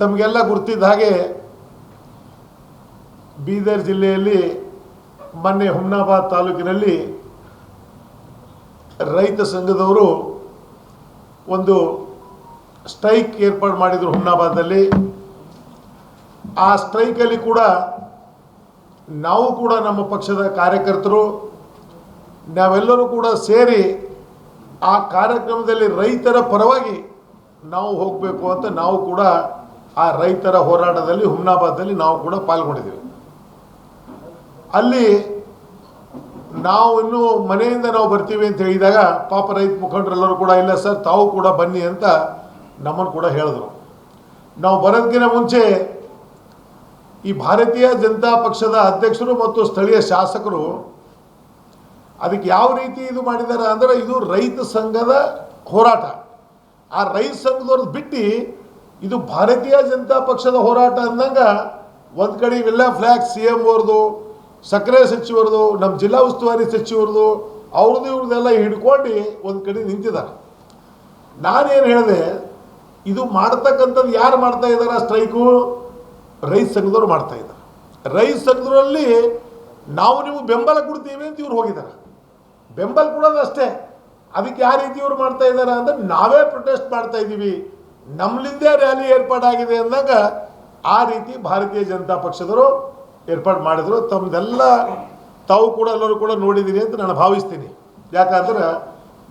ತಮಗೆಲ್ಲ ಗುರ್ತಿದ್ದ ಹಾಗೆ ಬೀದರ್ ಜಿಲ್ಲೆಯಲ್ಲಿ ಮೊನ್ನೆ ಹುಮ್ನಾಬಾದ್ ತಾಲೂಕಿನಲ್ಲಿ ರೈತ ಸಂಘದವರು ಒಂದು ಸ್ಟ್ರೈಕ್ ಏರ್ಪಾಡು ಮಾಡಿದರು ಹುಮ್ನಾಬಾದಲ್ಲಿ ಆ ಸ್ಟ್ರೈಕಲ್ಲಿ ಕೂಡ ನಾವು ಕೂಡ ನಮ್ಮ ಪಕ್ಷದ ಕಾರ್ಯಕರ್ತರು, ನಾವೆಲ್ಲರೂ ಕೂಡ ಸೇರಿ ಆ ಕಾರ್ಯಕ್ರಮದಲ್ಲಿ ರೈತರ ಪರವಾಗಿ ನಾವು ಹೋಗಬೇಕು ಅಂತ ನಾವು ಕೂಡ ಆ ರೈತರ ಹೋರಾಟದಲ್ಲಿ ಹುಮ್ನಾಬಾದಲ್ಲಿ ನಾವು ಕೂಡ ಪಾಲ್ಗೊಂಡಿದ್ದೀವಿ. ಅಲ್ಲಿ ನಾವು ಇನ್ನೂ ಮನೆಯಿಂದ ನಾವು ಬರ್ತೀವಿ ಅಂತ ಹೇಳಿದಾಗ, ಪಾಪ ರೈತ ಮುಖಂಡರೆಲ್ಲರೂ ಕೂಡ, ಇಲ್ಲ ಸರ್, ತಾವು ಕೂಡ ಬನ್ನಿ ಅಂತ ನಮ್ಮನ್ನು ಕೂಡ ಹೇಳಿದ್ರು. ನಾವು ಬರೋದಕ್ಕಿಂತ ಮುಂಚೆ ಈ ಭಾರತೀಯ ಜನತಾ ಪಕ್ಷದ ಅಧ್ಯಕ್ಷರು ಮತ್ತು ಸ್ಥಳೀಯ ಶಾಸಕರು ಅದಕ್ಕೆ ಯಾವ ರೀತಿ ಇದು ಮಾಡಿದ್ದಾರೆ ಅಂದರೆ, ಇದು ರೈತ ಸಂಘದ ಹೋರಾಟ. ಆ ರೈತ ಸಂಘದವ್ರದ್ದು ಬಿಟ್ಟು ಇದು ಭಾರತೀಯ ಜನತಾ ಪಕ್ಷದ ಹೋರಾಟ ಅಂದಂಗ ಒಂದು ಕಡೆ ಇವೆಲ್ಲ ಫ್ಲ್ಯಾಗ್ ಸಿ ಎಂ ಅವ್ರದ್ದು ಸಕ್ಕರೆ ಸಚಿವರದು ನಮ್ಮ ಜಿಲ್ಲಾ ಉಸ್ತುವಾರಿ ಸಚಿವರದು ಅವ್ರದ್ದು ಇವ್ರದ್ದೆಲ್ಲ ಹಿಡ್ಕೊಂಡು ಒಂದು ಕಡೆ ನಿಂತಿದ್ದಾರೆ ನಾನೇನು ಹೇಳಿದೆ, ಇದು ಮಾಡ್ತಕ್ಕಂಥದ್ದು ಯಾರು ಮಾಡ್ತಾ ಇದ್ದಾರೆ ಸ್ಟ್ರೈಕು? ರೈತ ಸಂಘದವ್ರು ಮಾಡ್ತಾ ಇದ್ದಾರೆ ರೈತ ಸಂಘದಲ್ಲಿ ನಾವು ನೀವು ಬೆಂಬಲ ಕೊಡ್ತೀವಿ ಅಂತ ಇವ್ರು ಹೋಗಿದ್ದಾರೆ ಬೆಂಬಲ ಕೊಡೋದು ಅಷ್ಟೇ. ಅದಕ್ಕೆ ಯಾವ ರೀತಿ ಇವ್ರು ಮಾಡ್ತಾ ಇದ್ದಾರೆ ಅಂದ್ರೆ ನಾವೇ ಪ್ರೊಟೆಸ್ಟ್ ಮಾಡ್ತಾ ಇದ್ದೀವಿ ನಮ್ಮಲಿಂದೇ ರ್ಯಾಲಿ ಏರ್ಪಾಡಾಗಿದೆ ಅಂದಾಗ ಆ ರೀತಿ ಭಾರತೀಯ ಜನತಾ ಪಕ್ಷದವರು ಏರ್ಪಾಡು ಮಾಡಿದ್ರು. ತಮ್ಮದೆಲ್ಲ ತಾವು ಕೂಡ ಎಲ್ಲರೂ ಕೂಡ ನೋಡಿದ್ದೀರಿ ಅಂತ ನಾನು ಭಾವಿಸ್ತೀನಿ. ಯಾಕಂದ್ರೆ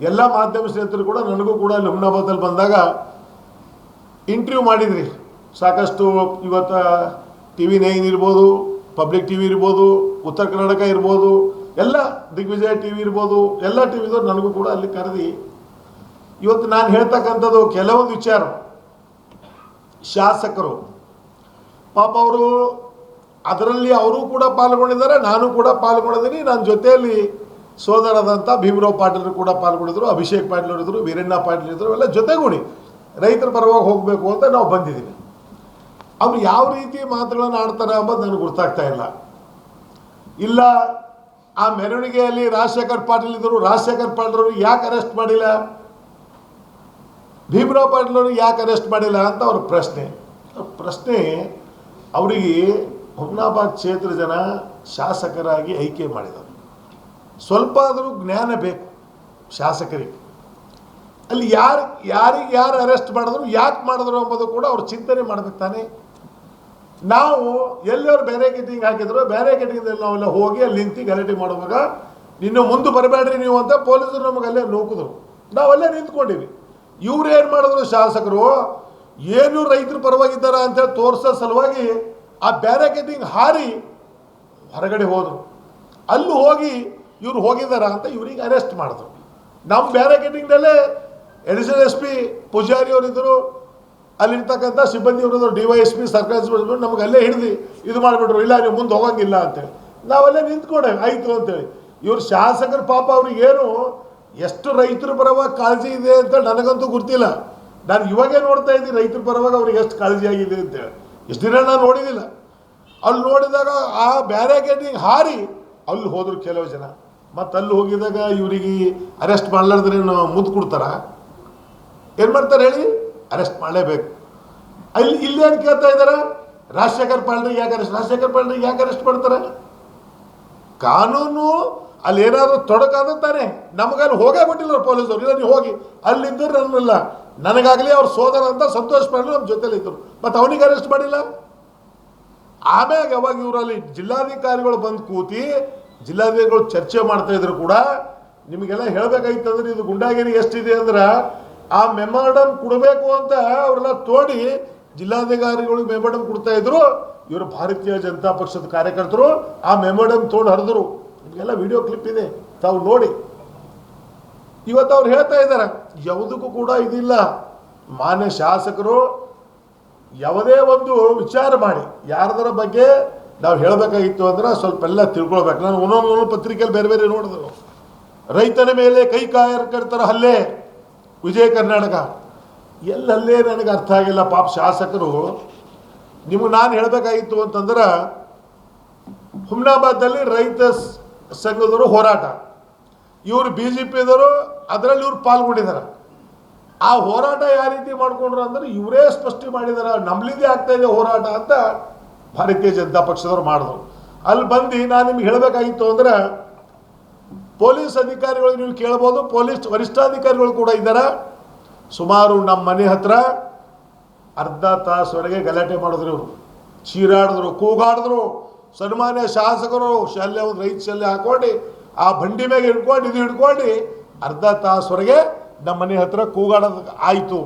ಎಲ್ಲ ಮಾಧ್ಯಮ ಸ್ನೇಹಿತರು ಕೂಡ ನನಗೂ ಕೂಡ ಅಲ್ಲಿ ಹುಮ್ನಾಬಾದಲ್ಲಿ ಬಂದಾಗ ಇಂಟರ್ವ್ಯೂ ಮಾಡಿದ್ರಿ. ಸಾಕಷ್ಟು ಇವತ್ತು ಟಿ ವಿ ನೈನ್ ಇರ್ಬೋದು ಪಬ್ಲಿಕ್ ಟಿ ವಿ ಇರ್ಬೋದು, ಉತ್ತರ ಕರ್ನಾಟಕ ಇರ್ಬೋದು, ಎಲ್ಲ ದಿಗ್ವಿಜಯ ಟಿ ವಿ ಇರ್ಬೋದು, ಎಲ್ಲ ಟಿ ವಿದವ್ರು ನನಗೂ ಕೂಡ ಅಲ್ಲಿ ಕರೆದಿ. ಇವತ್ತು ನಾನು ಹೇಳ್ತಕ್ಕಂಥದ್ದು ಕೆಲವೊಂದು ವಿಚಾರ. ಶಾಸಕರು. ಪಾಪ ಅವರು ಅದರಲ್ಲಿ ಅವರು ಕೂಡ ಪಾಲ್ಗೊಂಡಿದ್ದಾರೆ, ನಾನು ಕೂಡ ಪಾಲ್ಗೊಂಡಿದ್ದೀನಿ. ನನ್ನ ಜೊತೆಯಲ್ಲಿ ಸೋದರದಂಥ ಭೀಮರಾವ್ ಪಾಟೀಲರು ಕೂಡ ಪಾಲ್ಗೊಂಡಿದ್ರು, ಅಭಿಷೇಕ್ ಪಾಟೀಲ್ ಇದ್ರು, ವೀರಣ್ಣ ಪಾಟೀಲ್ ಇದ್ರು, ಎಲ್ಲ ಜೊತೆಗೂಡಿ ರೈತರ ಪರವಾಗಿ ಹೋಗಬೇಕು ಅಂತ ನಾವು ಬಂದಿದ್ದೀವಿ. ಅವ್ರು ಯಾವ ರೀತಿ ಮಾತುಗಳನ್ನು ಆಡ್ತಾರೆ ಅಂಬೋದು ನನಗೆ ಗೊತ್ತಾಗ್ತಾ ಇಲ್ಲ. ಇಲ್ಲ, ಆ ಮೆರವಣಿಗೆಯಲ್ಲಿ ರಾಜಶೇಖರ್ ಪಾಟೀಲ್ ಇದ್ದರು, ರಾಜಶೇಖರ್ ಪಾಟೀಲ್ ಯಾಕೆ ಅರೆಸ್ಟ್ ಮಾಡಿಲ್ಲ? ಭೀಮರಾವ್ ಪಾಟೀಲ್ ಯಾಕೆ ಅರೆಸ್ಟ್ ಮಾಡಿಲ್ಲ ಅಂತ ಅವ್ರ ಪ್ರಶ್ನೆ. ಪ್ರಶ್ನೆ, ಅವರಿಗೆ ಹುಮ್ನಾಬಾದ್ ಕ್ಷೇತ್ರ ಜನ ಶಾಸಕರಾಗಿ ಆಯ್ಕೆ ಮಾಡಿದರು ಸ್ವಲ್ಪ ಆದರೂ ಜ್ಞಾನ ಬೇಕು ಶಾಸಕರಿಗೆ. ಅಲ್ಲಿ ಯಾರು, ಯಾರಿಗೆ ಯಾರು ಅರೆಸ್ಟ್ ಮಾಡಿದ್ರು, ಯಾಕೆ ಮಾಡಿದ್ರು ಎಂಬುದು ಕೂಡ ಅವ್ರು ಚಿಂತನೆ ಮಾಡಬೇಕು ತಾನೆ. ನಾವು ಎಲ್ಲರೂ ಬ್ಯಾರಿಕೇಟಿಂಗ್ ಹಾಕಿದ್ರು, ಬೇರೆ ಬ್ಯಾರಿಕೇಟಿಂಗ್ ನಾವೆಲ್ಲ ಹೋಗಿ ಅಲ್ಲಿ ನಿಂತು ಗಲಾಟೆ ಮಾಡುವಾಗ, ನಿನ್ನ ಮುಂದೆ ಬರಬೇಡ್ರಿ ನೀವು ಅಂತ ಪೊಲೀಸರು ನಮಗೆ ಅಲ್ಲೇ ನೂಕಿದ್ರು. ನಾವಲ್ಲೇ ನಿಂತ್ಕೊಂಡಿವಿ. ಇವ್ರು ಏನು ಮಾಡಿದ್ರು ಶಾಸಕರು? ಏನು ರೈತರ ಪರವಾಗಿದ್ದಾರ ಅಂತೇಳಿ ತೋರಿಸೋ ಸಲುವಾಗಿ ಆ ಬ್ಯಾರಿಕೇಟಿಂಗ್ ಹಾರಿ ಹೊರಗಡೆ ಹೋದರು. ಅಲ್ಲಿ ಹೋಗಿ ಇವ್ರು ಹೋಗಿದ್ದಾರ ಅಂತ ಇವ್ರಿಗೆ ಅರೆಸ್ಟ್ ಮಾಡಿದ್ರು. ನಮ್ಮ ಬ್ಯಾರಿಕೇಟಿಂಗ್ನಲ್ಲೇ ಎಡಿಷನಲ್ ಎಸ್ ಪಿ ಪೂಜಾರಿ ಅವರಿದ್ದರು ಅಲ್ಲಿರ್ತಕ್ಕಂಥ ಸಿಬ್ಬಂದಿ ಅವರಿದ್ರು, ಡಿ ವೈ ಎಸ್ ಪಿ ಸರ್ಕಾರಿ ನಮ್ಗೆ ಅಲ್ಲೇ ಹಿಡಿದು ಇದು ಮಾಡಿಬಿಟ್ರು, ಇಲ್ಲ ನೀವು ಮುಂದೆ ಹೋಗಂಗಿಲ್ಲ ಅಂತೇಳಿ ನಾವಲ್ಲೇ ನಿಂತ್ಕೊಂಡೆ, ಆಯಿತು ಅಂತೇಳಿ ಇವ್ರು ಶಾಸಕರ ಪಾಪ ಅವ್ರಿಗೆ ಏನು ಎಷ್ಟು ರೈತರ ಪರವಾಗಿ ಕಾಳಜಿ ಇದೆ ಅಂತ ನನಗಂತೂ ಗೊತ್ತಿಲ್ಲ. ನಾನು ಇವಾಗೇ ನೋಡ್ತಾ ಇದ್ದೀನಿ ರೈತರ ಪರವಾಗಿ ಅವ್ರಿಗೆ ಎಷ್ಟು ಕಾಳಜಿ ಆಗಿದೆ ಅಂತೇಳಿ ಇಷ್ಟು ದಿನ ನಾನು ನೋಡಿದಿಲ್ಲ. ಅಲ್ಲಿ ನೋಡಿದಾಗ ಆ ಬ್ಯಾರಿಕೇಡಿಂಗ್ ಹಾರಿ ಅಲ್ಲಿ ಹೋದರು ಕೆಲವು ಜನ. ಮತ್ತು ಅಲ್ಲಿ ಹೋಗಿದಾಗ ಇವರಿಗೆ ಅರೆಸ್ಟ್ ಮಾಡ್ಲಾರ್ದ್ರೆ ಮುದ್ದು ಕೊಡ್ತಾರ. ಏನು ಮಾಡ್ತಾರೆ ಹೇಳಿ? ಅರೆಸ್ಟ್ ಮಾಡಲೇಬೇಕು. ಅಲ್ಲಿ ಇಲ್ಲೇನು ಕೇಳ್ತಾ ಇದ್ದಾರೆ ರಾಜಶೇಖರ್ ಪಾಲ್ರಿಗೆ ಯಾಕೆ ಅರೆಸ್ಟ್ ರಾಜಶೇಖರ್ ಪಾಲ್ರಿಗೆ ಯಾಕೆ ಅರೆಸ್ಟ್ ಮಾಡ್ತಾರೆ? ಕಾನೂನು ಅಲ್ಲಿ ಏನಾದರೂ ತೊಡಕಾದ ತಾನೆ. ನಮಗಲ್ಲಿ ಹೋಗೇ ಬಿಟ್ಟಿಲ್ಲ ಪೊಲೀಸರು. ಇಲ್ಲ, ನೀವು ಹೋಗಿ. ಅಲ್ಲಿದ್ದರು ನನ್ನಲ್ಲ. ನನಗಾಗಲಿ ಅವ್ರ ಸೋದರ ಅಂತ ಸಂತೋಷ ಪಾಟೀಲ್ ನಮ್ಮ ಜೊತೆಲಿ ಇದ್ದರು ಮತ್ತು ಅವನಿಗೆ ಅರೆಸ್ಟ್ ಮಾಡಿಲ್ಲ? ಆಮ್ಯಾಗ ಯಾವಾಗ ಇವರಲ್ಲಿ ಜಿಲ್ಲಾಧಿಕಾರಿಗಳು ಬಂದು ಕೂತಿ ಜಿಲ್ಲಾಧಿಕಾರಿಗಳು ಚರ್ಚೆ ಮಾಡ್ತಾ ಇದ್ರು ಕೂಡ, ನಿಮಗೆಲ್ಲ ಹೇಳಬೇಕಾಗಿತ್ತಂದ್ರೆ ಇದು ಗುಂಡಾಗಿರಿ ಎಷ್ಟಿದೆ ಅಂದ್ರೆ ಆ ಮೆಮೋರಡಮ್ ಕೊಡಬೇಕು ಅಂತ ಅವರೆಲ್ಲ ತೋಡಿ ಜಿಲ್ಲಾಧಿಕಾರಿಗಳಿಗೆ ಮೆಮೋಡಮ್ ಕೊಡ್ತಾ ಇದ್ರು, ಇವರು ಭಾರತೀಯ ಜನತಾ ಪಕ್ಷದ ಕಾರ್ಯಕರ್ತರು, ಆ ಮೆಮೋಡಮ್ ತೋಡ್ ಹರಿದ್ರು. ನಿಮಗೆಲ್ಲ ವಿಡಿಯೋ ಕ್ಲಿಪ್ ಇದೆ, ತಾವು ನೋಡಿ. ಇವತ್ತು ಅವ್ರು ಹೇಳ್ತಾ ಇದ್ದಾರೆ ಯಾವುದಕ್ಕೂ ಕೂಡ ಇದಿಲ್ಲ. ಮಾನ್ಯ ಶಾಸಕರು ಯಾವುದೇ ಒಂದು ವಿಚಾರ ಮಾಡಿ, ಯಾರದರ ಬಗ್ಗೆ ನಾವು ಹೇಳಬೇಕಾಗಿತ್ತು ಅಂದ್ರೆ ಸ್ವಲ್ಪ ಎಲ್ಲ ತಿಳ್ಕೊಳ್ಬೇಕು. ನಾನು ಒಂದೊಂದು ಒಂದೊಂದು ಪತ್ರಿಕೆಯಲ್ಲಿ ಬೇರೆ ಬೇರೆ ನೋಡಿದ್ರು. ರೈತನ ಮೇಲೆ ಕೈ ಕಾರ್ಯಕರ್ತರ ಹಲ್ಲೆ. ವಿಜಯ ಕರ್ನಾಟಕ. ಎಲ್ಲಲ್ಲೇ ನನಗೆ ಅರ್ಥ ಆಗಿಲ್ಲ ಪಾಪ ಶಾಸಕರು. ನಿಮಗೆ ನಾನು ಹೇಳಬೇಕಾಗಿತ್ತು ಅಂತಂದ್ರೆ ಹುಮ್ನಾಬಾದಲ್ಲಿ ರೈತ ಸಂಘದವರು ಹೋರಾಟ. ಇವರು ಬಿ ಜೆ ಪಿದವರು ಅದರಲ್ಲಿ ಇವ್ರು ಪಾಲ್ಗೊಂಡಿದ್ದಾರೆ ಆ ಹೋರಾಟ ಯಾವ ರೀತಿ ಮಾಡ್ಕೊಂಡ್ರು ಅಂದ್ರೆ, ಇವರೇ ಸ್ಪಷ್ಟಿ ಮಾಡಿದಾರೆ, ನಮ್ಲಿಂದೇ ಆಗ್ತಾ ಇದೆ ಹೋರಾಟ ಅಂತ ಭಾರತೀಯ ಜನತಾ ಪಕ್ಷದವ್ರು ಮಾಡಿದ್ರು. ಅಲ್ಲಿ ಬಂದು ನಾನು ನಿಮ್ಗೆ ಹೇಳಬೇಕಾಗಿತ್ತು ಅಂದ್ರೆ, ಪೊಲೀಸ್ ಅಧಿಕಾರಿಗಳು ನೀವು ಕೇಳ್ಬೋದು, ಪೊಲೀಸ್ ವರಿಷ್ಠಾಧಿಕಾರಿಗಳು ಕೂಡ ಇದ್ದಾರೆ. ಸುಮಾರು ನಮ್ಮ ಮನೆ ಹತ್ರ ಅರ್ಧ ತಾಸೊಳಗೆ ಗಲಾಟೆ ಮಾಡಿದ್ರು. ಇವರು ಚೀರಾಡಿದ್ರು, ಕೂಗಾಡಿದ್ರು. ಸನ್ಮಾನ್ಯ ಶಾಸಕರು ಶಲ್ಯ, ಒಂದು ರೈತ ಶಲ್ಯ ಹಾಕೊಂಡು ಆ ಬಂಡಿ ಮೇಲೆ ಹಿಡ್ಕೊಂಡು, ಇದು ಹಿಡ್ಕೊಂಡು ಅರ್ಧ ತಾಸುವರೆಗೆ ನಮ್ಮ ಮನೆ ಹತ್ರ ಕೂಗಾಡೋದು ಆಯಿತು.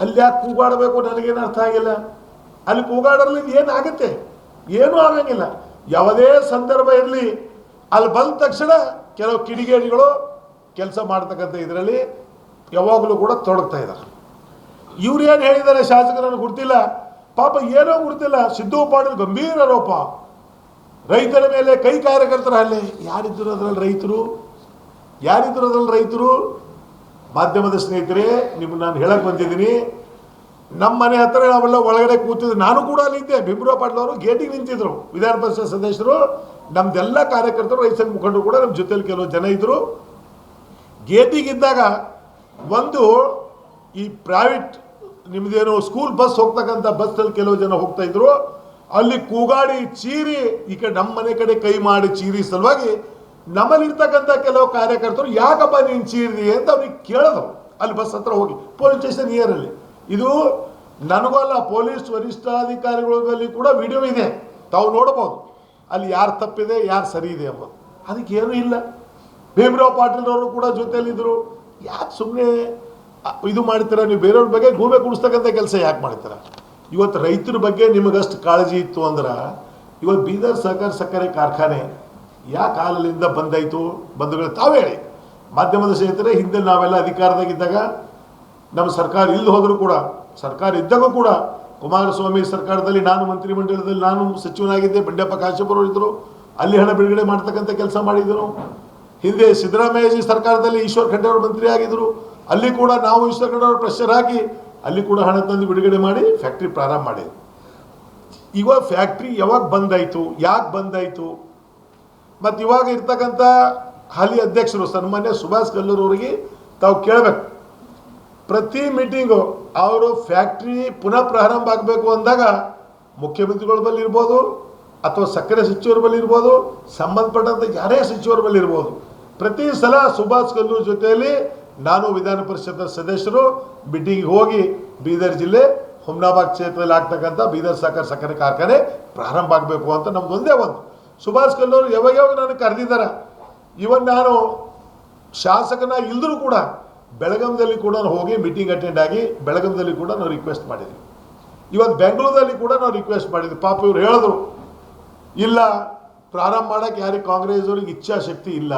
ಅಲ್ಲಿ ಯಾಕೆ ಕೂಗಾಡಬೇಕು ನನಗೇನು ಅರ್ಥ ಆಗಿಲ್ಲ. ಅಲ್ಲಿ ಕೂಗಾಡೋದ್ರಲ್ಲಿ ಏನಾಗುತ್ತೆ ಏನೂ ಆಗಂಗಿಲ್ಲ. ಯಾವುದೇ ಸಂದರ್ಭ ಇರಲಿ. ಅಲ್ಲಿ ಬಂದ ತಕ್ಷಣ ಕೆಲವು ಕಿಡಿಗೇಡಿಗಳು ಕೆಲಸ ಮಾಡ್ತಕ್ಕಂಥ ಇದರಲ್ಲಿ ಯಾವಾಗಲೂ ಕೂಡ ತೊಡಗ್ತಾ ಇದ್ದಾರೆ. ಇವ್ರು ಏನು ಹೇಳಿದ್ದಾರೆ ಶಾಸಕರನ್ನು ಗುರ್ತಿಲ್ಲ. ಪಾಪ ಏನೋ ಗುರ್ತಿಲ್ಲ. ಸಿದ್ದು ಪಾಟೀಲ್ ಗಂಭೀರ ಆರೋಪ. ರೈತರ ಮೇಲೆ ಕೈ ಕಾರ್ಯಕರ್ತರ ಅಲ್ಲಿ. ಯಾರಿದ್ರು ಅದರಲ್ಲಿ ರೈತರು? ಯಾರಿದ್ರು ಅದರಲ್ಲಿ ರೈತರು? ಮಾಧ್ಯಮದ ಸ್ನೇಹಿತರೆ, ನಿಮ್ಗೆ ನಾನು ಹೇಳಕ್ ಬಂದಿದ್ದೀನಿ. ನಮ್ಮ ಮನೆ ಹತ್ರ ನಾವೆಲ್ಲ ಒಳಗಡೆ ಕೂತಿದ್ವಿ ನಾನು ಕೂಡ ಅಲ್ಲಿದ್ದೆ ಭೀಮರಾವ್ ಪಾಟೀಲ್ ಅವರು ಗೇಟಿಗೆ ನಿಂತಿದ್ರು. ವಿಧಾನ ಪರಿಷತ್ ಸದಸ್ಯರು, ನಮ್ದೆಲ್ಲ ಕಾರ್ಯಕರ್ತರು ರೈತ ಮುಖಂಡರು ಕೂಡ ನಮ್ಮ ಜೊತೆಯಲ್ಲಿ ಕೆಲವು ಜನ ಇದ್ದರು ಗೇಟಿಗಿದ್ದಾಗ ಒಂದು ಈ ಪ್ರೈವೇಟ್ ನಿಮ್ದೇನು ಸ್ಕೂಲ್ ಬಸ್ ಹೋಗ್ತಕ್ಕಂಥ ಬಸ್ಸಲ್ಲಿ ಕೆಲವು ಜನ ಹೋಗ್ತಾ ಇದ್ರು. ಅಲ್ಲಿ ಕೂಗಾಡಿ ಚೀರಿ ಈ ಕಡೆ ನಮ್ಮ ಮನೆ ಕಡೆ ಕೈ ಮಾಡಿ ಚೀರಿ ಸಲುವಾಗಿ ನಮ್ಮಲ್ಲಿರ್ತಕ್ಕಂಥ ಕೆಲವು ಕಾರ್ಯಕರ್ತರು, ಯಾಕಪ್ಪ ನೀನು ಚೀರಿದಿ ಅಂತ ಅವ್ರಿಗೆ ಕೇಳಿದ್ರು. ಅಲ್ಲಿ ಬಸ್ ಹತ್ರ ಹೋಗಿ. ಪೊಲೀಸ್ ಸ್ಟೇಷನ್ ಇಯರಲ್ಲಿ ಇದು ನನಗೂ ಅಲ್ಲ, ಪೊಲೀಸ್ ವರಿಷ್ಠಾಧಿಕಾರಿಗಳಲ್ಲಿ ಕೂಡ ವಿಡಿಯೋ ಇದೆ. ತಾವು ನೋಡಬಹುದು ಅಲ್ಲಿ ಯಾರು ತಪ್ಪಿದೆ, ಯಾರು ಸರಿ ಇದೆ ಅಂಬ ಅದಕ್ಕೆ ಏನು ಇಲ್ಲ. ಭೀಮರಾವ್ ಪಾಟೀಲ್ ಅವರು ಕೂಡ ಜೊತೆಯಲ್ಲಿದ್ದರು. ಯಾಕೆ ಸುಮ್ಮನೆ ಇದು ಮಾಡ್ತೀರಾ ನೀವು ಬೇರೆಯವ್ರ ಬಗ್ಗೆ ಗೂಬೆ ಕುಡಿಸ್ತಕ್ಕಂಥ ಕೆಲಸ ಯಾಕೆ ಮಾಡ್ತೀರಾ ಇವತ್ತು ರೈತರ ಬಗ್ಗೆ ನಿಮಗಷ್ಟು ಕಾಳಜಿ ಇತ್ತು ಅಂದ್ರೆ, ಇವತ್ತು ಬೀದರ್ ಸಹಕಾರ ಸಕ್ಕರೆ ಕಾರ್ಖಾನೆ ಯಾವ ಕಾಲದಿಂದ ಬಂದಾಯಿತು? ಬಂಧುಗಳು, ತಾವೇ ಹೇಳಿ. ಮಾಧ್ಯಮದ ಸ್ನೇಹಿತರೆ ಹಿಂದೆ ನಾವೆಲ್ಲ ಅಧಿಕಾರದಾಗಿದ್ದಾಗ ನಮ್ಮ ಸರ್ಕಾರ ಇಲ್ಲಿ ಹೋದರೂ ಕೂಡ, ಸರ್ಕಾರ ಇದ್ದಾಗೂ ಕೂಡ ಕುಮಾರಸ್ವಾಮಿ ಸರ್ಕಾರದಲ್ಲಿ ನಾನು ಮಂತ್ರಿಮಂಡಲದಲ್ಲಿ ನಾನು ಸಚಿವನಾಗಿದ್ದೆ, ಬಂಡೆಪ್ಪ ಕಾಶಪ್ಪರು ಇದ್ದರು ಅಲ್ಲಿ ಹಣ ಬಿಡುಗಡೆ ಮಾಡ್ತಕ್ಕಂಥ ಕೆಲಸ ಮಾಡಿದ್ರು. ಹಿಂದೆ ಸಿದ್ದರಾಮಯ್ಯಜಿ ಸರ್ಕಾರದಲ್ಲಿ ಈಶ್ವರ್ ಖಂಡ್ರೆ ಅವರು ಮಂತ್ರಿ ಆಗಿದ್ರು. ಅಲ್ಲಿ ಕೂಡ ನಾವು ಈಶ್ವರ್ ಖಂಡ್ರೆ ಅವರು ಪ್ರೆಷರ್ ಹಾಕಿ, ಅಲ್ಲಿ ಕೂಡ ಹಣ ತಂದು ಬಿಡುಗಡೆ ಮಾಡಿ ಫ್ಯಾಕ್ಟ್ರಿ ಪ್ರಾರಂಭ ಮಾಡಿದ್ರು ಇವಾಗ ಫ್ಯಾಕ್ಟ್ರಿ ಯಾವಾಗ ಬಂದಾಯಿತು, ಯಾಕೆ ಬಂದಾಯಿತು? ಮತ್ತು ಇವಾಗ ಇರ್ತಕ್ಕಂಥ ಹಾಲಿ ಅಧ್ಯಕ್ಷರು ಸನ್ಮಾನ್ಯ ಸುಭಾಷ್ ಕಲ್ಲೂರ್ ಅವರಿಗೆ ತಾವು ಕೇಳಬೇಕು. ಪ್ರತಿ ಮೀಟಿಂಗು ಅವರು ಫ್ಯಾಕ್ಟ್ರಿ ಪುನಃ ಪ್ರಾರಂಭ ಆಗಬೇಕು ಅಂದಾಗ ಮುಖ್ಯಮಂತ್ರಿಗಳ ಬಳಿ ಇರ್ಬೋದು, ಅಥವಾ ಸಕ್ಕರೆ ಸಚಿವರ ಬಳಿ ಇರ್ಬೋದು ಸಂಬಂಧಪಟ್ಟಂಥ ಯಾರೇ ಸಚಿವರ ಬಳಿ ಇರ್ಬೋದು ಪ್ರತಿ ಸಲ ಸುಭಾಷ್ ಕಲ್ಲೂರ್ ಜೊತೆಯಲ್ಲಿ ನಾನು ವಿಧಾನ ಪರಿಷತ್ ಸದಸ್ಯರು ಮೀಟಿಂಗ್ ಹೋಗಿ ಬೀದರ್ ಜಿಲ್ಲೆ ಹುಮ್ನಾಬಾದ್ ಕ್ಷೇತ್ರದಲ್ಲಿ ಆಗ್ತಕ್ಕಂಥ ಬೀದರ್ ಸಹಕಾರ ಸಕ್ಕರೆ ಕಾರ್ಖಾನೆ ಪ್ರಾರಂಭ ಆಗಬೇಕು ಅಂತ ನಮ್ದು ಒಂದೇ ಒಂದು. ಸುಭಾಷ್ ಕಲ್ಲೂರು ಯಾವಾಗ ಯಾವಾಗ ನನಗೆ ಕರೆದಿದ್ದಾರೆ. ಇವನ್ ನಾನು ಶಾಸಕನ ಇಲ್ದರೂ ಕೂಡ ಬೆಳಗಾಂದಲ್ಲಿ ಕೂಡ ಹೋಗಿ ಮೀಟಿಂಗ್ ಅಟೆಂಡ್ ಆಗಿ ಬೆಳಗಾಂದಲ್ಲಿ ಕೂಡ ನಾವು ರಿಕ್ವೆಸ್ಟ್ ಮಾಡಿದ್ವಿ ಇವತ್ತು ಬೆಂಗಳೂರಲ್ಲಿ ಕೂಡ ನಾವು ರಿಕ್ವೆಸ್ಟ್ ಮಾಡಿದ್ವಿ ಪಾಪ ಇವ್ರು ಹೇಳಿದ್ರು, ಇಲ್ಲ ಪ್ರಾರಂಭ ಮಾಡೋಕ್ಕೆ ಯಾರಿಗೆ ಕಾಂಗ್ರೆಸ್ ಅವ್ರಿಗೆ ಇಚ್ಛಾಶಕ್ತಿ ಇಲ್ಲ.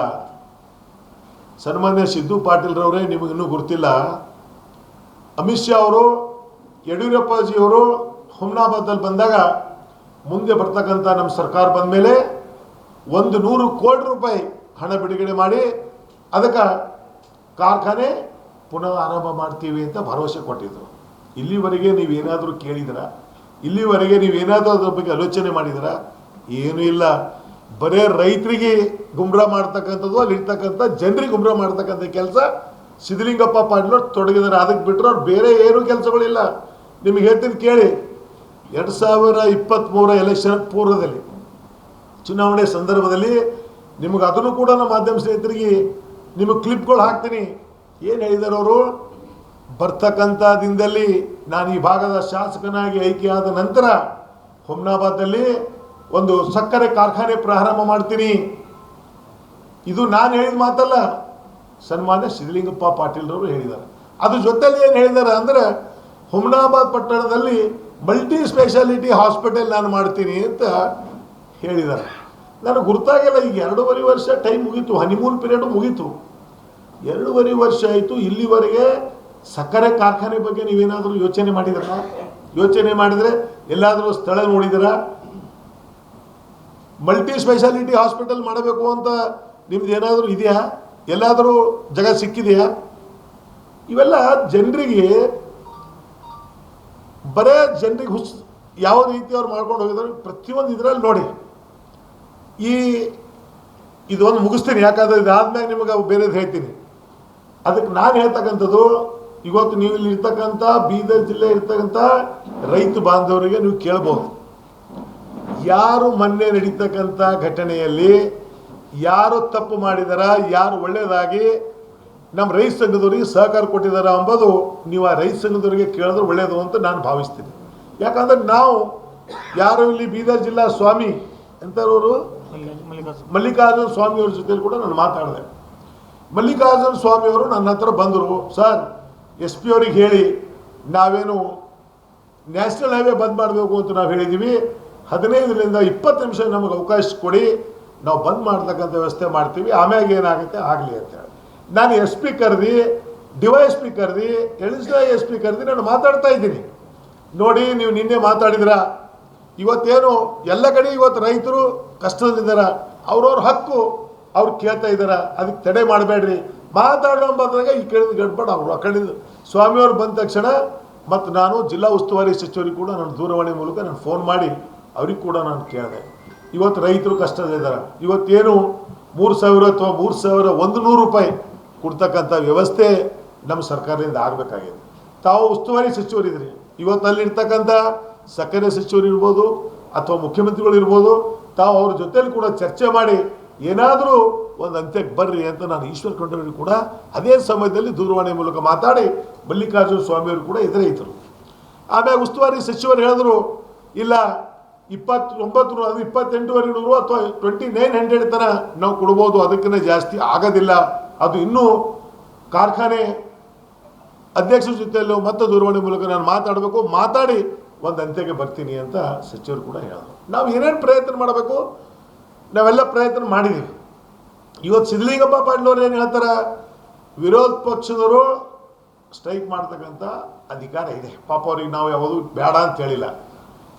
ಸನ್ಮಾನ್ಯ ಸಿದ್ದು ಪಾಟೀಲ್ರವರೇ, ನಿಮಗೆ ಇನ್ನೂ ಗೊತ್ತಿಲ್ಲ. ಅಮಿತ್ ಶಾ ಅವರು, ಯಡಿಯೂರಪ್ಪಾಜಿಯವರು ಹುಮ್ನಾಬಾದಲ್ಲಿ ಬಂದಾಗ ಮುಂದೆ ಬರ್ತಕ್ಕಂಥ ನಮ್ಮ ಸರ್ಕಾರ ಬಂದ ಮೇಲೆ ಒಂದು ನೂರು ಕೋಟಿ ರೂಪಾಯಿ ಹಣ ಬಿಡುಗಡೆ ಮಾಡಿ, ಅದಕ್ಕೆ ಕಾರ್ಖಾನೆ ಪುನಃ ಆರಂಭ ಮಾಡ್ತೀವಿ ಅಂತ ಭರವಸೆ ಕೊಟ್ಟಿದ್ದರು ಇಲ್ಲಿವರೆಗೆ ನೀವೇನಾದರೂ ಕೇಳಿದ್ರ ಇಲ್ಲಿವರೆಗೆ ನೀವೇನಾದರೂ ಅದ್ರ ಬಗ್ಗೆ ಆಲೋಚನೆ ಮಾಡಿದಿರ ಏನೂ ಇಲ್ಲ. ಬರೇ ರೈತರಿಗೆ ಗುಮ್ರಾ ಮಾಡ್ತಕ್ಕಂಥದ್ದು ಅಲ್ಲಿ ಇರ್ತಕ್ಕಂಥ ಜನರಿಗೆ ಗುಮ್ರಾ ಮಾಡ್ತಕ್ಕಂಥ ಕೆಲಸ ಸಿದ್ಧಲಿಂಗಪ್ಪ ಪಾಟೀಲ್ ತೊಡಗಿದ್ದಾರೆ ಅದಕ್ಕೆ ಬಿಟ್ಟರೆ ಅವ್ರು ಬೇರೆ ಏನೂ ಕೆಲಸಗಳಿಲ್ಲ. ನಿಮಗೆ ಹೇಳ್ತೀನಿ ಕೇಳಿ, ಎರಡು ಸಾವಿರ ಇಪ್ಪತ್ತ್ಮೂರ ಎಲೆಕ್ಷನ್ ಪೂರ್ವದಲ್ಲಿ, ಚುನಾವಣೆ ಸಂದರ್ಭದಲ್ಲಿ ನಿಮಗೆ ಅದನ್ನು ಕೂಡ ನಮ್ಮ ಮಾಧ್ಯಮ ಸ್ನೇಹಿತರಿಗೆ ನಿಮಗೆ ಕ್ಲಿಪ್ಗಳು ಹಾಕ್ತೀನಿ. ಏನು ಹೇಳಿದ್ದಾರೆ ಅವರು? ಬರ್ತಕ್ಕಂಥ ದಿನದಲ್ಲಿ ನಾನು ಈ ಭಾಗದ ಶಾಸಕನಾಗಿ ಆಯ್ಕೆಯಾದ ನಂತರ ಹುಮ್ನಾಬಾದಲ್ಲಿ ಒಂದು ಸಕ್ಕರೆ ಕಾರ್ಖಾನೆ ಪ್ರಾರಂಭ ಮಾಡ್ತೀನಿ. ಇದು ನಾನು ಹೇಳಿದ ಮಾತಲ್ಲ, ಸನ್ಮಾನ್ಯ ಸಿದ್ಧಲಿಂಗಪ್ಪ ಪಾಟೀಲ್ರವರು ಹೇಳಿದ್ದಾರೆ. ಅದ್ರ ಜೊತೆಲಿ ಏನು ಹೇಳಿದ್ದಾರೆ ಅಂದರೆ, ಹುಮ್ನಾಬಾದ್ ಪಟ್ಟಣದಲ್ಲಿ ಮಲ್ಟಿ ಸ್ಪೆಷಾಲಿಟಿ ಹಾಸ್ಪಿಟಲ್ ನಾನು ಮಾಡ್ತೀನಿ ಅಂತ ಹೇಳಿದ್ದಾರೆ. ನನಗೆ ಗುರ್ತಾಗಿಲ್ಲ, ಈಗ ಎರಡೂವರೆ ವರ್ಷ ಟೈಮ್ ಮುಗೀತು, ಹನಿಮೂನ್ ಪೀರಿಯಡ್ ಮುಗೀತು. ಎರಡೂವರೆ ವರ್ಷ ಆಯಿತು, ಇಲ್ಲಿವರೆಗೆ ಸಕ್ಕರೆ ಕಾರ್ಖಾನೆ ಬಗ್ಗೆ ನೀವೇನಾದರೂ ಯೋಚನೆ ಮಾಡಿದ್ರಾ? ಯೋಚನೆ ಮಾಡಿದರೆ ಎಲ್ಲಾದರೂ ಸ್ಥಳ ನೋಡಿದಿರಾ? ಮಲ್ಟಿ ಸ್ಪೆಷಾಲಿಟಿ ಹಾಸ್ಪಿಟಲ್ ಮಾಡಬೇಕು ಅಂತ ನಿಮ್ದು ಏನಾದರೂ ಇದೆಯಾ? ಎಲ್ಲಾದರೂ ಜಗ ಸಿಕ್ಕಿದೆಯಾ? ಇವೆಲ್ಲ ಜನರಿಗೆ ಬರೇ ಜನರಿಗೆ ಹುಸ್ ಯಾವ ರೀತಿ ಅವ್ರು ಮಾಡ್ಕೊಂಡು ಹೋಗಿದ್ರು ಪ್ರತಿಯೊಂದು ಇದರಲ್ಲಿ ನೋಡಿ. ಈ ಇದೊಂದು ಮುಗಿಸ್ತೀನಿ, ಯಾಕಂದ್ರೆ ಇದಾದ್ಮೇಲೆ ನಿಮಗೆ ಬೇರೆದು ಹೇಳ್ತೀನಿ. ಅದಕ್ಕೆ ನಾನು ಹೇಳ್ತಕ್ಕಂಥದ್ದು, ಇವತ್ತು ನೀವು ಇಲ್ಲಿ ಇರ್ತಕ್ಕಂಥ, ಬೀದರ್ ಜಿಲ್ಲೆ ಇರ್ತಕ್ಕಂಥ ರೈತ ಬಾಂಧವರಿಗೆ ನೀವು ಕೇಳ್ಬೋದು. ಯಾರು ಮೊನ್ನೆ ನಡೀತಕ್ಕಂಥ ಘಟನೆಯಲ್ಲಿ ಯಾರು ತಪ್ಪು ಮಾಡಿದಾರ, ಯಾರು ಒಳ್ಳೆಯದಾಗಿ ನಮ್ಮ ರೈತ ಸಂಘದವರಿಗೆ ಸಹಕಾರ ಕೊಟ್ಟಿದ್ದಾರೆ ಅಂಬೋದು ನೀವು ಆ ರೈತ ಸಂಘದವರಿಗೆ ಕೇಳಿದ್ರೆ ಒಳ್ಳೆಯದು ಅಂತ ನಾನು ಭಾವಿಸ್ತೀನಿ. ಯಾಕಂದ್ರೆ ನಾವು ಯಾರು ಇಲ್ಲಿ ಬೀದರ್ ಜಿಲ್ಲಾ ಸ್ವಾಮಿ ಎಂಥವ್ರವರು ಮಲ್ಲಿಕಾರ್ಜುನ ಸ್ವಾಮಿಯವ್ರ ಜೊತೆಲಿ ಕೂಡ ನಾನು ಮಾತಾಡಿದೆ. ಮಲ್ಲಿಕಾರ್ಜುನ ಸ್ವಾಮಿಯವರು ನನ್ನ ಹತ್ರ ಬಂದರು, ಸರ್, ಎಸ್ ಪಿ ಅವ್ರಿಗೆ ಹೇಳಿ, ನಾವೇನು ನ್ಯಾಷನಲ್ ಹೈವೇ ಬಂದ್ ಮಾಡಬೇಕು ಅಂತ ನಾವು ಹೇಳಿದ್ದೀವಿ ಹದಿನೈದರಿಂದ ಇಪ್ಪತ್ತು ನಿಮಿಷ ನಮಗೆ ಅವಕಾಶ ಕೊಡಿ, ನಾವು ಬಂದ್ ಮಾಡ್ತಕ್ಕಂಥ ವ್ಯವಸ್ಥೆ ಮಾಡ್ತೀವಿ, ಆಮ್ಯಾಗ ಏನಾಗುತ್ತೆ, ಆಗಲಿ ಅಂತ ಹೇಳಿ. ನಾನು ಎಸ್ ಪಿ ಕರೆದಿ ಡಿವೈ ಎಸ್ ಪಿ ಕರೆದಿ ಎಡಿಷನಲ್ ಎಸ್ ಪಿ ಕರೆದಿ, ನಾನು ಮಾತಾಡ್ತಾ ಇದ್ದೀನಿ. ನೋಡಿ, ನೀವು ನಿನ್ನೆ ಮಾತಾಡಿದ್ರ? ಇವತ್ತೇನು ಎಲ್ಲ ಕಡೆ ಇವತ್ತು ರೈತರು ಕಷ್ಟದಲ್ಲಿದ್ದಾರ, ಅವ್ರವ್ರ ಹಕ್ಕು ಅವ್ರು ಕೇಳ್ತಾ ಇದ್ದಾರ? ಅದಕ್ಕೆ ತಡೆ ಮಾಡಬೇಡ್ರಿ. ಮಾತಾಡೋ ಬಂದಾಗ ಈ ಕಡೆಯಿಂದ ಗಡ್ಬಡ, ಅವರು ಆ ಕಡೆಯಿಂದ. ಸ್ವಾಮಿಯವ್ರು ಬಂದ ತಕ್ಷಣ ಮತ್ತು ನಾನು ಜಿಲ್ಲಾ ಉಸ್ತುವಾರಿ ಸಚಿವರಿಗೆ ಕೂಡ ನಾನು ದೂರವಾಣಿ ಮೂಲಕ ನಾನು ಫೋನ್ ಮಾಡಿ ಅವ್ರಿಗೆ ಕೂಡ ನಾನು ಕೇಳಿದೆ. ಇವತ್ತು ರೈತರು ಕಷ್ಟದಲ್ಲಿದ್ದಾರೆ. ಇವತ್ತೇನು ಮೂರು ಸಾವಿರ ಅಥವಾ ಮೂರು ಸಾವಿರ ಒಂದು ನೂರು ರೂಪಾಯಿ ಕೊಡ್ತಕ್ಕಂಥ ವ್ಯವಸ್ಥೆ ನಮ್ಮ ಸರ್ಕಾರದಿಂದ ಆಗಬೇಕಾಗಿದೆ. ತಾವು ಉಸ್ತುವಾರಿ ಸಚಿವರಿದ್ರಿ. ಇವತ್ತು ಅಲ್ಲಿರ್ತಕ್ಕಂಥ ಸಕ್ಕರೆ ಸಚಿವರು ಇರ್ಬೋದು ಅಥವಾ ಮುಖ್ಯಮಂತ್ರಿಗಳು ಇರ್ಬೋದು, ತಾವು ಅವ್ರ ಜೊತೆಯಲ್ಲಿ ಕೂಡ ಚರ್ಚೆ ಮಾಡಿ ಏನಾದರೂ ಒಂದು ಅಂತ್ಯಕ್ಕೆ ಬರ್ರಿ ಅಂತ ನಾನು ಈಶ್ವರ್ ಖಂಡ್ರವ್ರಿಗೆ ಕೂಡ ಅದೇ ಸಮಯದಲ್ಲಿ ದೂರವಾಣಿ ಮೂಲಕ ಮಾತಾಡಿ ಮಲ್ಲಿಕಾರ್ಜುನ ಸ್ವಾಮಿಯವರು ಕೂಡ ಎದುರೇ ಇದ್ದರು ಆಮೇಲೆ ಉಸ್ತುವಾರಿ ಸಚಿವರು ಹೇಳಿದ್ರು, ಇಲ್ಲ ಇಪ್ಪತ್ತೊಂಬತ್ತು ನೂರು ಅದು ಇಪ್ಪತ್ತೆಂಟುವರೆ ನೂರು ಅಥವಾ ಟ್ವೆಂಟಿ ನೈನ್ ಹಂಡ್ರೆಡ್ ತನ ನಾವು ಕೊಡ್ಬೋದು. ಅದಕ್ಕಿಂತ ಜಾಸ್ತಿ ಆಗೋದಿಲ್ಲ. ಅದು ಇನ್ನೂ ಕಾರ್ಖಾನೆ ಅಧ್ಯಕ್ಷರ ಜೊತೆಯಲ್ಲೂ ಮತ್ತೆ ದೂರವಾಣಿ ಮೂಲಕ ನಾನು ಮಾತಾಡಬೇಕು. ಮಾತಾಡಿ ಒಂದು ಅಂತ್ಯಕ್ಕೆ ಬರ್ತೀನಿ ಅಂತ ಸಚಿವರು ಕೂಡ ಹೇಳಿದ್ರು. ನಾವು ಏನೇನು ಪ್ರಯತ್ನ ಮಾಡಬೇಕು? ನಾವೆಲ್ಲ ಪ್ರಯತ್ನ ಮಾಡಿದ್ದೀವಿ ಇವತ್ತು ಸಿದ್ಧಲಿಂಗಪ್ಪ ಪಾಟೀಲ್ ಏನು ಹೇಳ್ತಾರೆ? ವಿರೋಧ ಪಕ್ಷದವರು ಸ್ಟ್ರೈಕ್ ಮಾಡ್ತಕ್ಕಂಥ ಅಧಿಕಾರ ಇದೆ. ಪಾಪ ಅವ್ರಿಗೆ ನಾವು ಯಾವುದು ಬೇಡ ಅಂತ ಹೇಳಿಲ್ಲ.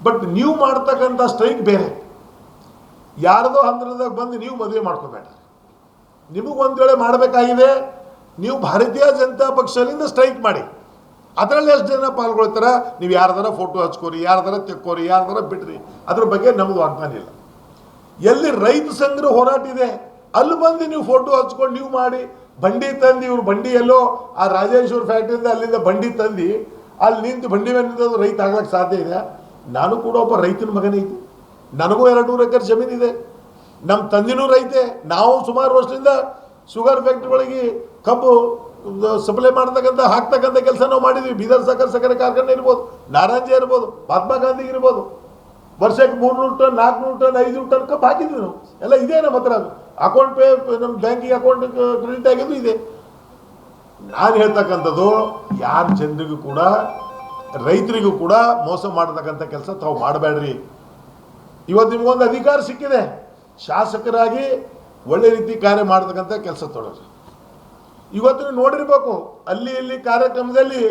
ಬಟ್ ನೀವು ಮಾಡ್ತಕ್ಕಂಥ ಸ್ಟ್ರೈಕ್ ಬೇರೆ. ಯಾರದೋ ಹಂದ್ರದಾಗ ಬಂದು ನೀವು ಮದುವೆ ಮಾಡ್ಕೋಬೇಡ. ನಿಮಗೆ ಒಂದು ವೇಳೆ ಮಾಡಬೇಕಾಗಿದೆ, ನೀವು ಭಾರತೀಯ ಜನತಾ ಪಕ್ಷದಿಂದ ಸ್ಟ್ರೈಕ್ ಮಾಡಿ. ಅದರಲ್ಲಿ ಎಷ್ಟು ಜನ ಪಾಲ್ಗೊಳ್ತಾರ? ನೀವು ಯಾರ್ದಾರ ಫೋಟೋ ಹಚ್ಕೋರಿ, ಯಾರ್ದಾರ ತೆಕ್ಕೋರಿ, ಯಾರ್ದಾರ ಬಿಡ್ರಿ. ಅದ್ರ ಬಗ್ಗೆ ನಮ್ದು ವಾಗ್ದಾನ ಇಲ್ಲ. ಎಲ್ಲಿ ರೈತ ಸಂಘದ ಹೋರಾಟ ಇದೆ, ಅಲ್ಲಿ ಬಂದು ನೀವು ಫೋಟೋ ಹಚ್ಕೊಂಡು ನೀವು ಮಾಡಿ. ಬಂಡಿ ತಂದು ಇವ್ರು ಬಂಡಿ ಎಲ್ಲೋ, ಆ ರಾಜೇಶ್ವರ ಫ್ಯಾಕ್ಟ್ರಿಯಿಂದ ಅಲ್ಲಿಂದ ಬಂಡಿ ತಂದು, ಅಲ್ಲಿ ನಿಂತು ಬಂಡಿ ಮೇಲೆ ರೈತ ಆಗ್ಲಕ್ಕೆ ಸಾಧ್ಯ ಇದೆ. ನಾನು ಕೂಡ ಒಬ್ಬ ರೈತನ ಮಗನೇ ಇದ್ದೆ. ನನಗೂ ಎರಡು ನೂರು ಎಕರೆ ಜಮೀನಿದೆ ನಮ್ಮ ತಂದಿನೂ ರೈತೆ. ನಾವು ಸುಮಾರು ವರ್ಷದಿಂದ ಶುಗರ್ ಫ್ಯಾಕ್ಟ್ರಿಗಳಿಗೆ ಕಬ್ಬು ಸಪ್ಲೈ ಮಾಡ್ತಕ್ಕಂಥ, ಹಾಕ್ತಕ್ಕಂಥ ಕೆಲಸ ನಾವು ಮಾಡಿದ್ವಿ. ಬೀದರ್ ಸಕ್ಕರೆ ಸಕ್ಕರೆ ಕಾರ್ಖಾನೆ ಇರ್ಬೋದು ನಾರಾಯಣಜಿ ಇರ್ಬೋದು, ಮಹಾತ್ಮ ಗಾಂಧಿ ಇರ್ಬೋದು. ವರ್ಷಕ್ಕೆ ಮೂರ್ನೂರು ಟನ್, ನಾಲ್ಕುನೂರು ಟನ್, ಐದುನೂರು ಟನ್ ಕಬ್ಬು ಹಾಕಿದ್ವಿ ನಾವು. ಎಲ್ಲ ಇದೆ ನಮ್ಮ ಹತ್ರ ಅಕೌಂಟ್ ಪೇ ನಮ್ಮ ಬ್ಯಾಂಕಿಗೆ ಅಕೌಂಟ್ ಕ್ರೆಡಿಟ್ ಆಗಿದ್ದು ಇದೆ. ನಾನು ಹೇಳ್ತಕ್ಕಂಥದ್ದು, ಯಾರ ಜನರಿಗೂ ಕೂಡ ರೈತರಿಗೂ ಕೂಡ ಮೋಸ ಮಾಡತಕ್ಕಂಥ ಕೆಲಸ ತಾವು ಮಾಡಬೇಡ್ರಿ. ಇವತ್ತು ನಿಮಗೊಂದು ಅಧಿಕಾರ ಸಿಕ್ಕಿದೆ. ಶಾಸಕರಾಗಿ ಒಳ್ಳೆ ರೀತಿ ಕಾರ್ಯ ಮಾಡತಕ್ಕಂಥ ಕೆಲಸ ತೊಡೋದು ಇವತ್ತು ನೀವು ನೋಡಿರ್ಬೇಕು, ಅಲ್ಲಿ ಇಲ್ಲಿ ಕಾರ್ಯಕ್ರಮದಲ್ಲಿ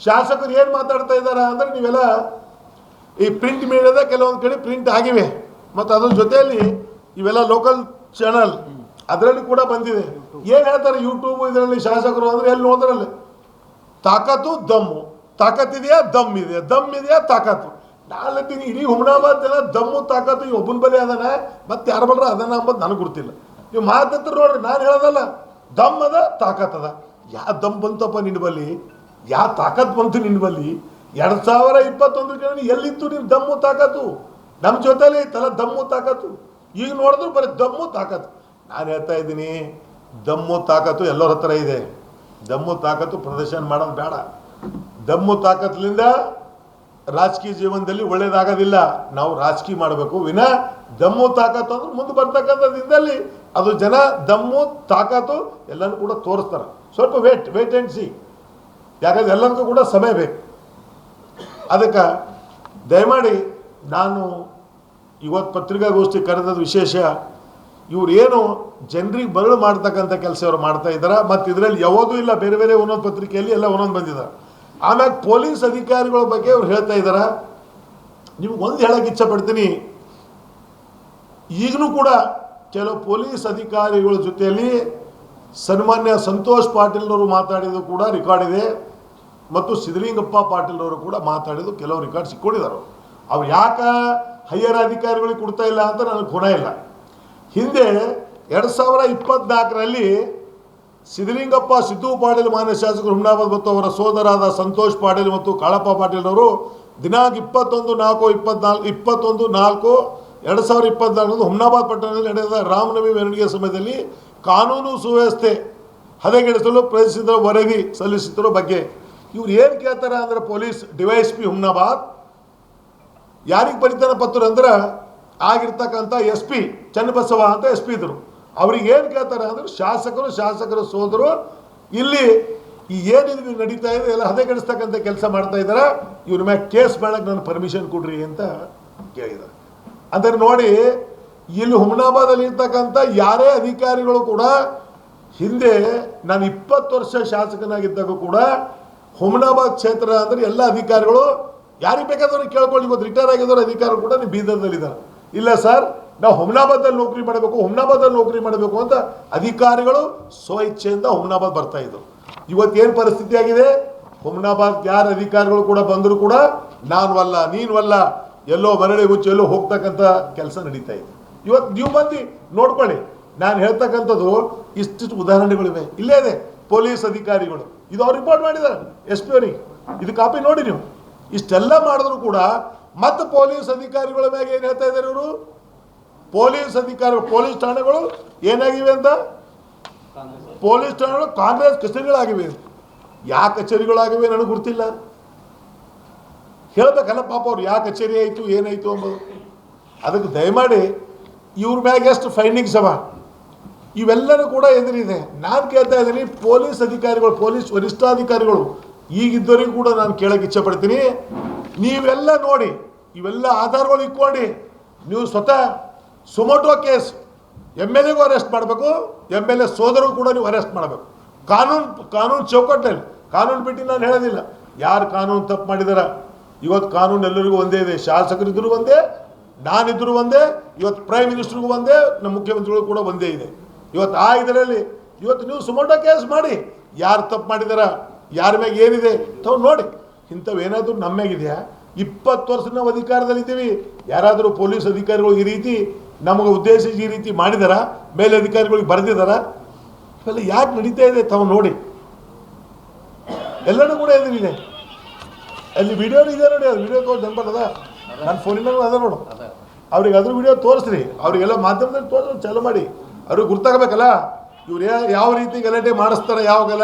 ಶಾಸಕರು ಏನು ಮಾತಾಡ್ತಾ ಇದ್ದಾರೆ ಅಂದರೆ ನೀವೆಲ್ಲ ಈ ಪ್ರಿಂಟ್ ಮೀಡಿಯಾದ ಕೆಲವೊಂದು ಕಡೆ ಪ್ರಿಂಟ್ ಆಗಿವೆ. ಮತ್ತು ಅದ್ರ ಜೊತೆಯಲ್ಲಿ ಇವೆಲ್ಲ ಲೋಕಲ್ ಚಾನಲ್ ಅದರಲ್ಲಿ ಕೂಡ ಬಂದಿದೆ. ಏನು ಹೇಳ್ತಾರೆ ಯೂಟ್ಯೂಬ್ ಇದರಲ್ಲಿ ಶಾಸಕರು ಅಂದರೆ ಎಲ್ಲಿ ನೋಡಿದ್ರಲ್ಲಿ? ತಾಕತ್ತು, ದಮ್ಮು. ತಾಕತ್ತಿದೆಯಾ ದಮ್ ಇದೆಯಾ? ದಮ್ ಇದೆಯಾ? ತಾಕತ್ತು. ನಾಲ್ಕು ಇಡೀ ಹುಮನಾಬಾದ್ ಜನ ದಮ್ಮು, ತಾಕತ್ತು ಈ ಒಬ್ಬನ ಬಲಿ ಅದನ. ಮತ್ತೆ ಯಾರು ಬಲ್ರ ಅದನ್ನ ಅಂಬದು ನನಗೆ ಗೊತ್ತಿಲ್ಲ ನೀವು ಮಾತತ್ರ ನೋಡ್ರಿ, ನಾನು ಹೇಳೋದಲ್ಲ, ದಮ್ ಅದ, ತಾಕತ್ ಅದ. ಯಾ ದಮ್ ಬಂತಪ್ಪ ನಿನ್ನ ಬಲಿ ಯಾ ತಾಕತ್ ಬಂತು ನಿನ್ನ ಬಲಿ ಎರಡ್ ಸಾವಿರ ಇಪ್ಪತ್ತೊಂದು ಜನ ಎಲ್ಲಿತ್ತು ನೀನು ದಮ್ಮು, ತಾಕತ್ತು? ನಮ್ಮ ಜೊತೆಲಿ ಐತಲ್ಲ ದಮ್ಮು, ತಾಕತ್ತು. ಈಗ ನೋಡಿದ್ರು ಬರೀ ದಮ್ಮು, ತಾಕತ್ತು. ನಾನು ಹೇಳ್ತಾ ಇದ್ದೀನಿ, ದಮ್ಮು, ತಾಕತ್ತು ಎಲ್ಲರ ಹತ್ರ ಇದೆ. ದಮ್ಮು, ತಾಕತ್ತು ಪ್ರದರ್ಶನ ಮಾಡೋದು ಬೇಡ. ದಮ್ಮು ತಾಕತ್ಲಿಂದ ರಾಜಕೀಯ ಜೀವನದಲ್ಲಿ ಒಳ್ಳೇದಾಗೋದಿಲ್ಲ. ನಾವು ರಾಜಕೀಯ ಮಾಡಬೇಕು. ವಿನ ದಮ್ಮು ತಾಕತ್ತು ಅಂದ್ರೆ ಮುಂದೆ ಬರ್ತಕ್ಕಂಥ ದಿನದಲ್ಲಿ ಅದು ಜನ ದಮ್ಮು ತಾಕತ್ತು ಎಲ್ಲನೂ ಕೂಡ ತೋರಿಸ್ತಾರೆ. ಸ್ವಲ್ಪ ವೇಟ್ ವೇಟ್ ಆ್ಯಂಡ್ ಸಿ ಯಾಕಂದ್ರೆ ಎಲ್ಲರಿಗೂ ಕೂಡ ಸಮಯ ಬೇಕು. ಅದಕ್ಕೆ ದಯಮಾಡಿ ನಾನು ಇವತ್ತು ಪತ್ರಿಕಾಗೋಷ್ಠಿ ಕರೆದದ್ದು ವಿಶೇಷ, ಇವ್ರು ಏನು ಜನರಿಗೆ ಬರಳು ಮಾಡ್ತಕ್ಕಂಥ ಕೆಲಸ ಇವ್ರು ಮಾಡ್ತಾ ಇದ್ದಾರೆ? ಮತ್ತು ಇದರಲ್ಲಿ ಯಾವುದೂ ಇಲ್ಲ, ಬೇರೆ ಬೇರೆ ಒಂದೊಂದು ಪತ್ರಿಕೆಯಲ್ಲಿ ಎಲ್ಲ ಒಂದೊಂದು ಬಂದಿದ್ದಾರೆ ಆಮ್ಯಾಗ ಪೊಲೀಸ್ ಅಧಿಕಾರಿಗಳ ಬಗ್ಗೆ ಅವ್ರು ಹೇಳ್ತಾ ಇದ್ದಾರೆ ನಿಮ್ಗೆ ಒಂದು ಹೇಳಕ್ಕೆ ಇಚ್ಛೆ ಪಡ್ತೀನಿ ಈಗಲೂ ಕೂಡ ಕೆಲವು ಪೊಲೀಸ್ ಅಧಿಕಾರಿಗಳ ಜೊತೆಯಲ್ಲಿ ಸನ್ಮಾನ್ಯ ಸಂತೋಷ್ ಪಾಟೀಲ್ನವರು ಮಾತಾಡಿದ್ದು ಕೂಡ ರೆಕಾರ್ಡ್ ಇದೆ. ಮತ್ತು ಸಿದ್ದಲಿಂಗಪ್ಪ ಪಾಟೀಲ್ನವರು ಕೂಡ ಮಾತಾಡಿದ್ದು ಕೆಲವು ರೆಕಾರ್ಡ್ ಸಿಕ್ಕೊಂಡಿದ್ದಾರೆ. ಅವ್ರು ಯಾಕೆ ಹೈಯರ್ ಅಧಿಕಾರಿಗಳಿಗೆ ಕೊಡ್ತಾ ಇಲ್ಲ ಅಂತ ನನಗೆ ಗುಣ ಇಲ್ಲ ಹಿಂದೆ ಎರಡು ಸಾವಿರ ಇಪ್ಪತ್ನಾಲ್ಕರಲ್ಲಿ ಸಿದ್ದಲಿಂಗಪ್ಪ ಸಿದ್ದು ಪಾಟೀಲ್ ಮಾನ್ಯ ಶಾಸಕರು ಹುಮ್ನಾಬಾದ್ ಮತ್ತು ಅವರ ಸೋದರಾದ ಸಂತೋಷ್ ಪಾಟೀಲ್ ಮತ್ತು ಕಾಳಪ್ಪ ಪಾಟೀಲ್ ಅವರು ದಿನಾಂಕ ಇಪ್ಪತ್ತೊಂದು ನಾಲ್ಕು ಇಪ್ಪತ್ನಾಲ್ಕು ಇಪ್ಪತ್ತೊಂದು ನಾಲ್ಕು ಎರಡು ಸಾವಿರದ ಇಪ್ಪತ್ನಾಲ್ಕರಂದು ಹುಮ್ನಾಬಾದ್ ಪಟ್ಟಣದಲ್ಲಿ ನಡೆದ ರಾಮನವಮಿ ಮೆರವಣಿಗೆ ಸಮಯದಲ್ಲಿ ಕಾನೂನು ಸುವ್ಯವಸ್ಥೆ ಹದಗೆಡಿಸಲು ಪ್ರಯತ್ನಿಸಿದ ವರದಿ ಸಲ್ಲಿಸಿದ್ದರ ಬಗ್ಗೆ. ಇವ್ರು ಏನು ಕೇಳ್ತಾರೆ ಅಂದರೆ ಪೊಲೀಸ್ ಡಿವೈಸ್ ಪಿ ಹುಮ್ನಾಬಾದ್? ಯಾರಿಗೆ ಬರೀತಾನೆ ಪತ್ರ ಅಂದ್ರೆ ಆಗಿರ್ತಕ್ಕಂಥ ಎಸ್ ಪಿ ಚನ್ನಬಸವ ಅಂತ ಎಸ್ ಪಿ ಇದ್ರು. ಅವ್ರಿಗೆ ಏನು ಕೇಳ್ತಾರೆ ಅಂದ್ರೆ ಶಾಸಕರು, ಶಾಸಕರ, ಸೋದರು, ಇಲ್ಲಿ ಈ ಏನಿದು ನಡೀತಾ ಇದೆ, ಎಲ್ಲ ಹದಗೆಡಿಸ್ತಕ್ಕಂಥ ಕೆಲಸ ಮಾಡ್ತಾ ಇದ್ದಾರೆ, ಇವ್ರ ಮ್ಯಾಗ ಕೇಸ್ ಮಾಡಕ್ಕೆ ನಾನು ಪರ್ಮಿಷನ್ ಕೊಡ್ರಿ ಅಂತ ಕೇಳಿದ್ದಾರೆ. ಅಂದರೆ ನೋಡಿ, ಇಲ್ಲಿ ಹುಮನಾಬಾದಲ್ಲಿ ಇರ್ತಕ್ಕಂಥ ಯಾರೇ ಅಧಿಕಾರಿಗಳು ಕೂಡ, ಹಿಂದೆ ನಾನು ಇಪ್ಪತ್ತು ವರ್ಷ ಶಾಸಕನಾಗಿದ್ದಾಗ ಕೂಡ, ಹುಮನಾಬಾದ್ ಕ್ಷೇತ್ರ ಅಂದ್ರೆ ಎಲ್ಲ ಅಧಿಕಾರಿಗಳು, ಯಾರಿಗೆ ಬೇಕಾದವ್ರಿಗೆ ಕೇಳ್ಕೊಳ್ಳಿ, ಇವತ್ತು ರಿಟೈರ್ ಆಗಿದ್ದವ್ರ ಅಧಿಕಾರಿಗಳು ಕೂಡ ನೀವು ಬೀದರ್ದಲ್ಲಿದ್ದಾರೆ. ಇಲ್ಲ ಸರ್ ನಾವು ಹುಮ್ನಾಬಾದಲ್ಲಿ ನೌಕರಿ ಮಾಡಬೇಕು ಹುಮ್ನಾಬಾದಲ್ಲಿ ನೌಕರಿ ಮಾಡಬೇಕು ಅಂತ ಅಧಿಕಾರಿಗಳು ಸ್ವ ಇಚ್ಛೆಯಿಂದ ಹುಮ್ನಾಬಾದ್ ಬರ್ತಾ ಇದ್ರು. ಇವತ್ತೇನು ಪರಿಸ್ಥಿತಿ ಆಗಿದೆ? ಹುಮ್ನಾಬಾದ್ ಯಾರ ಅಧಿಕಾರಿಗಳು ಕೂಡ ಬಂದರೂ ಕೂಡ ನಾನು ಅಲ್ಲ, ನೀನು ಅಲ್ಲ, ಎಲ್ಲೋ ಮರಳಿ ಮುಚ್ಚಿ ಎಲ್ಲೋ ಹೋಗ್ತಕ್ಕಂಥ ಕೆಲಸ ನಡೀತಾ ಇದೆ. ಇವತ್ತು ನೀವು ಬಂದು ನೋಡ್ಕೊಳ್ಳಿ, ನಾನು ಹೇಳ್ತಕ್ಕಂಥದ್ದು ಇಷ್ಟಿಷ್ಟು ಉದಾಹರಣೆಗಳಿವೆ. ಇಲ್ಲೇ ಇದೆ, ಪೊಲೀಸ್ ಅಧಿಕಾರಿಗಳು. ಇದು ಅವ್ರು ರಿಪೋರ್ಟ್ ಮಾಡಿದ್ದಾರೆ ಎಸ್ ಪಿ ಅವರಿಗೆ ಇದು ಕಾಪಿ ನೋಡಿ ನೀವು. ಇಷ್ಟೆಲ್ಲ ಮಾಡಿದ್ರು ಕೂಡ ಮತ್ತೆ ಪೊಲೀಸ್ ಅಧಿಕಾರಿಗಳ ಮ್ಯಾಗ ಏನು ಹೇಳ್ತಾ ಇದ್ದಾರೆ ಇವರು? ಪೊಲೀಸ್ ಅಧಿಕಾರಿಗಳು ಪೊಲೀಸ್ ಠಾಣೆಗಳು ಏನಾಗಿವೆ ಅಂತ? ಪೊಲೀಸ್ ಠಾಣೆಗಳು ಕಾಂಗ್ರೆಸ್ ಕಚೇರಿಗಳಾಗಿವೆ. ಯಾವ ಕಚೇರಿಗಳಾಗಿವೆ ನನಗೆ ಗೊತ್ತಿಲ್ಲ. ಹೇಳ್ಬೇಕಲ್ಲ ಪಾಪ ಅವ್ರು ಯಾವ ಕಚೇರಿ ಆಯಿತು, ಏನಾಯಿತು ಅಂಬೋದು. ಅದಕ್ಕೆ ದಯಮಾಡಿ ಇವ್ರ ಮ್ಯಾಗ ಎಷ್ಟು ಫೈಂಡಿಂಗ್ಸ್ ಅವ? ಇವೆಲ್ಲನೂ ಕೂಡ ಎದುರಿದೆ. ನಾನು ಕೇಳ್ತಾ ಇದ್ದೀನಿ, ಪೊಲೀಸ್ ಅಧಿಕಾರಿಗಳು, ಪೊಲೀಸ್ ವರಿಷ್ಠಾಧಿಕಾರಿಗಳು, ಈಗಿದ್ದವರಿಗೂ ಕೂಡ ನಾನು ಕೇಳೋಕೆ ಇಚ್ಛೆ ಪಡ್ತೀನಿ ನೀವೆಲ್ಲ ನೋಡಿ, ಇವೆಲ್ಲ ಆಧಾರಗಳು ಇಟ್ಕೊಂಡು, ನೀವು ಸ್ವತಃ suo moto case. M L ಎಗೂ arrest ಮಾಡಬೇಕು ಎಂ ಎಲ್ ಎ ಸೋದರು ಕೂಡ ನೀವು ಅರೆಸ್ಟ್ ಮಾಡಬೇಕು. ಕಾನೂನು ಕಾನೂನು ಚೌಕಟ್ಟಲ್ಲಿ, ಕಾನೂನು ಬಿಟ್ಟು ನಾನು ಹೇಳೋದಿಲ್ಲ. ಯಾರು ಕಾನೂನು ತಪ್ಪು ಮಾಡಿದಾರ? ಇವತ್ತು ಕಾನೂನು ಎಲ್ಲರಿಗೂ ಒಂದೇ ಇದೆ. ಶಾಸಕರಿದ್ದರೂ ಒಂದೇ ನಾನಿದ್ದರೂ ಒಂದೇ, ಇವತ್ತು ಪ್ರೈಮ್ ಮಿನಿಸ್ಟ್ರಿಗೂ ಒಂದೇ, ನಮ್ಮ ಮುಖ್ಯಮಂತ್ರಿಗಳು ಕೂಡ ಒಂದೇ ಇದೆ. ಇವತ್ತು ಆ ಇದರಲ್ಲಿ, ಇವತ್ತು ನೀವು ಸುಮೋಟೋ ಕೇಸ್ ಮಾಡಿ. ಯಾರು ತಪ್ಪು ಮಾಡಿದಾರ? ಯಾರ ಮ್ಯಾಗ ಏನಿದೆ? ತಾವು ನೋಡಿ. ಇಂಥವು ಏನಾದರೂ ನಮ್ಮ ಇಪ್ಪತ್ತು ವರ್ಷ ನಾವು ಅಧಿಕಾರದಲ್ಲಿದ್ದೀವಿ. ಯಾರಾದರೂ ಪೊಲೀಸ್ ಅಧಿಕಾರಿಗಳು ಈ ರೀತಿ ನಮಗೆ ಉದ್ದೇಶ ಈ ರೀತಿ ಮಾಡಿದಾರ ಮೇಲೆ ಅಧಿಕಾರಿಗಳಿಗೆ ಬರೆದಿದಾರ. ಇವೆಲ್ಲ ಯಾಕೆ ನಡೀತಾ ಇದೆ ತಾವು ನೋಡಿ. ಎಲ್ಲರೂ ಕೂಡ ಎದುರಿದೆ ಅಲ್ಲಿ ವಿಡಿಯೋ ಇದೆ ನೋಡಿ ಅದು ವಿಡಿಯೋ ತೋರಿಸ್ ಅದ. ನನ್ನ ಫೋನಿನಾಗೂ ಅದ ನೋಡು. ಅವ್ರಿಗೆ ಅದ್ರ ವಿಡಿಯೋ ತೋರಿಸ್ರಿ. ಅವ್ರಿಗೆಲ್ಲ ಮಾಧ್ಯಮದಲ್ಲಿ ತೋರಿಸ್ ಚಾಲು ಮಾಡಿ. ಅವ್ರಿಗೆ ಗುರ್ತಾಗಬೇಕಲ್ಲ? ಇವ್ರು ಯಾವ ರೀತಿ ಗಲಾಟೆ ಮಾಡಿಸ್ತಾರೆ ಯಾವ ಗಲಾಟೆ